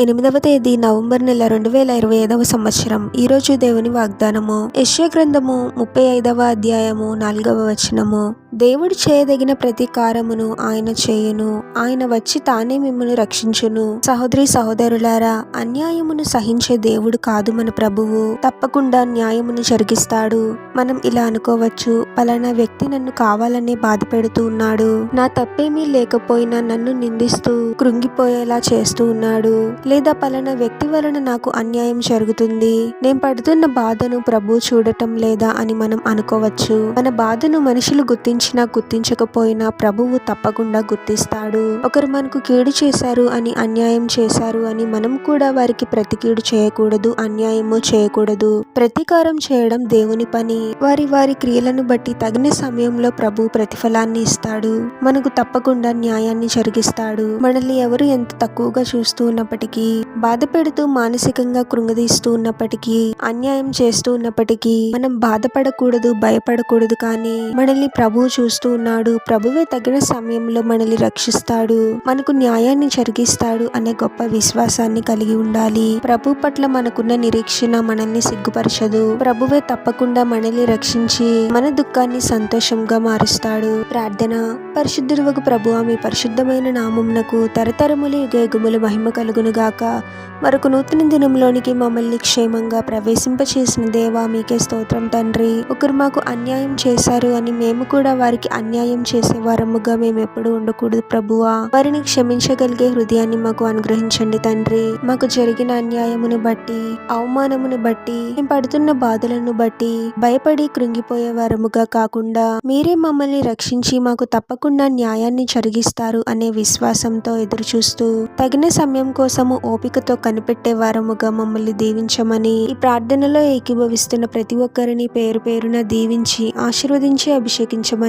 ఎనిమిదవ తేదీ నవంబర్ నెల రెండు వేల ఇరవై ఐదవ సంవత్సరం. ఈరోజు దేవుని వాగ్దానము. యశ్య గ్రంథము ముప్పై ఐదవ అధ్యాయము నాలుగవ వచనము. దేవుడు చేయదగిన ప్రతి ఆయన చేయును. ఆయన వచ్చి తానే మిమ్మల్ని రక్షించును. సహోదరి సహోదరులారా అన్యాయమును సహించే దేవుడు కాదు మన ప్రభువు. తప్పకుండా న్యాయమును జరిగిస్తాడు. మనం ఇలా అనుకోవచ్చు పలానా వ్యక్తి నన్ను కావాలనే బాధ పెడుతూ ఉన్నాడు. నా తప్పేమీ లేకపోయినా నన్ను నిందిస్తూ కృంగిపోయేలా చేస్తూ ఉన్నాడు. లేదా పలానా వ్యక్తి వలన నాకు అన్యాయం జరుగుతుంది. నేను పడుతున్న బాధను ప్రభు చూడటం లేదా అని మనం అనుకోవచ్చు. మన బాధను మనుషులు గుర్తించినా గుర్తించకపోయినా ప్రభువు తప్పకుండా గుర్తిస్తాడు. ఒకరు మనకు కీడు చేశారు అని అన్యాయం చేశారు అని మనం కూడా వారికి ప్రతి కీడు చేయకూడదు అన్యాయము చేయకూడదు. ప్రతీకారం చేయడం దేవుని పని. వారి వారి క్రియలను బట్టి తగిన సమయంలో ప్రభు ప్రతిఫలాన్ని ఇస్తాడు. మనకు తప్పకుండా న్యాయాన్ని జరిగిస్తాడు. మనల్ని ఎవరు ఎంత తక్కువగా చూస్తూ ఉన్నప్పటికీ బాధ పెడుతూ మానసికంగా కృంగదీస్తూ ఉన్నప్పటికీ అన్యాయం చేస్తూ ఉన్నప్పటికీ మనం బాధపడకూడదు భయపడకూడదు కానీ మనల్ని ప్రభు చూస్తూ ఉన్నాడు. ప్రభువే తగిన సమయంలో మనల్ని రక్షిస్తాడు. మనకు న్యాయాన్ని జరిగిస్తాడు అనే గొప్ప విశ్వాసాన్ని కలిగి ఉండాలి. ప్రభు పట్ల మనకున్న నిరీక్షణ మనల్ని సిగ్గుపరచదు. ప్రభువే తప్పకుండా మనల్ని రక్షించి మన దుఃఖాన్ని సంతోషంగా మారుస్తాడు. ప్రార్థన. పరిశుద్ధురువకు ప్రభు ఆమె పరిశుద్ధమైన నామంనకు తరతరములు యుగయుగములు మహిమ కలుగును గాక. మరొక నూతన దినంలోనికి మమ్మల్ని క్షేమంగా ప్రవేశింపచేసిన దేవా మీకే స్తోత్రం తండ్రి. ఒకరు మాకు అన్యాయం చేశారు అని మేము కూడా వారికి అన్యాయం చేసే వారముగా మేము ఎప్పుడు ఉండకూడదు ప్రభువా. వారిని క్షమించగలిగే హృదయాన్ని మాకు అనుగ్రహించండి తండ్రి. మాకు జరిగిన అన్యాయమును బట్టి అవమానమును బట్టి మేము పడుతున్న బాధలను బట్టి భయపడి కృంగిపోయే వారముగా కాకుండా మీరే మమ్మల్ని రక్షించి మాకు తప్పకుండా న్యాయాన్ని జరిగిస్తారు అనే విశ్వాసంతో ఎదురుచూస్తూ తగిన సమయం కోసము ఓపికతో కనిపెట్టే వారముగా మమ్మల్ని దీవించమని ఈ ప్రార్థనలో ఏకీభవిస్తున్న ప్రతి ఒక్కరిని పేరు పేరున దీవించి ఆశీర్వదించి అభిషేకించమని